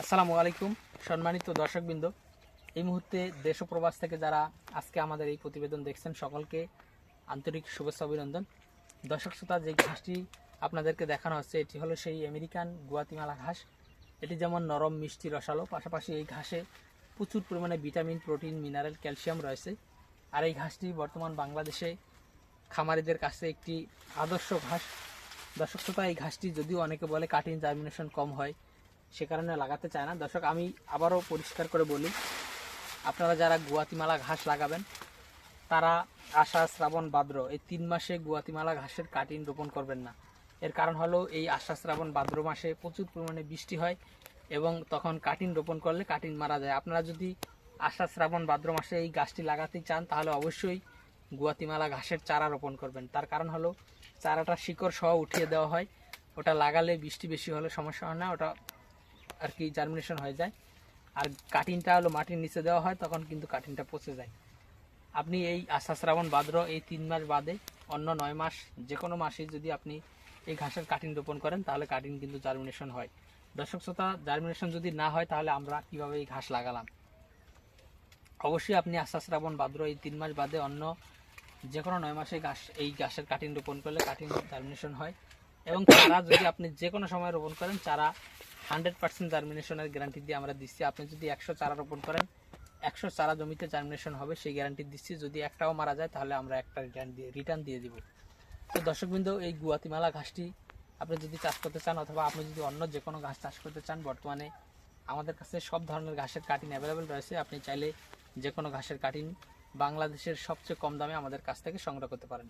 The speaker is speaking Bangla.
আসসালামু আলাইকুম, সম্মানিত দর্শকবৃন্দ। এই মুহূর্তে দেশ প্রবাস থেকে যারা আজকে আমাদের এই প্রতিবেদন দেখছেন, সকলকে আন্তরিক শুভেচ্ছা অভিনন্দন। দর্শক শ্রোতা, যে ঘাসটি আপনাদেরকে দেখানো হচ্ছে, এটি হলো সেই আমেরিকান গুয়াতিমালা ঘাস। এটি যেমন নরম, মিষ্টি, রসালো, পাশাপাশি এই ঘাসে প্রচুর পরিমাণে ভিটামিন, প্রোটিন, মিনারেল, ক্যালসিয়াম রয়েছে। আর এই ঘাসটি বর্তমান বাংলাদেশে খামারিদের কাছে একটি আদর্শ ঘাস। দর্শক শ্রোতা, এই ঘাসটি যদিও অনেকে বলে কাটিং জার্মিনেশন কম হয় সে কারণে লাগাতে চায় না। দর্শক, আমি আবারও পরিষ্কার করে বলি, আপনারা যারা গুয়াতিমালা ঘাস লাগাবেন, তারা আষাঢ়, শ্রাবণ, ভাদ্র এই তিন মাসে গুয়াতিমালা ঘাসের কাটিন রোপণ করবেন না। এর কারণ হলো এই আষাঢ়, শ্রাবণ, ভাদ্র মাসে প্রচুর পরিমাণে বৃষ্টি হয় এবং তখন কাটিন রোপণ করলে কাটিন মারা যায়। আপনারা যদি আষাঢ়, শ্রাবণ, ভাদ্র মাসে এই গাছটি লাগাতে চান, তাহলে অবশ্যই গুয়াতিমালা ঘাসের চারা রোপণ করবেন। তার কারণ হলো চারাটা শিকড় সহ উঠিয়ে দেওয়া হয়। ওটা লাগালে বৃষ্টি বেশি হলে সমস্যা হয় না, ওটা আর কি জার্মিনেশন হয়ে যায়। আর কাটিংটা হলো মাটির নিচে দেওয়া হয়, তখন কিন্তু কাটিংটা পচে যায়। আপনি এই আষাঢ় শ্রাবণ ভাদ্র এই তিন মাস বাদে অন্য নয় মাস যে কোনো মাসে যদি আপনি এই ঘাসের কাটিং রোপণ করেন, তাহলে কাটিং কিন্তু জার্মিনেশন হয়। দর্শক শ্রোতা জার্মিনেশন যদি না হয়, তাহলে আমরা কীভাবে এই ঘাস লাগালাম? অবশ্যই আপনি আষাঢ় শ্রাবণ ভাদ্র এই তিন মাস বাদে অন্য যে কোনো নয় মাসে ঘাস, এই ঘাসের কাটিং রোপণ করলে কাটিং জার্মিনেশন হয়। এবং চারা যদি আপনি যে কোনো সময় রোপণ করেন, চারা হান্ড্রেড পার্সেন্ট জার্মিনেশনের গ্যারান্টি দিয়ে আমরা দিচ্ছি। আপনি যদি একশো চারা রোপণ করেন, একশো চারা জমিতে জার্মিনেশন হবে, সেই গ্যারান্টি দিচ্ছি। যদি একটাও মারা যায়, তাহলে আমরা একটা রিটার্ন দিয়ে রিটার্ন দিয়ে দিব। তো দর্শকবৃন্দ, এই গুয়াতিমালা ঘাসটি আপনি যদি চাষ করতে চান, অথবা আপনি যদি অন্য যে কোনো ঘাস চাষ করতে চান, বর্তমানে আমাদের কাছে সব ধরনের ঘাসের কাটিং অ্যাভেলেবেল রয়েছে। আপনি চাইলে যে কোনো ঘাসের কাটিং বাংলাদেশের সবচেয়ে কম দামে আমাদের কাছ থেকে সংগ্রহ করতে পারেন।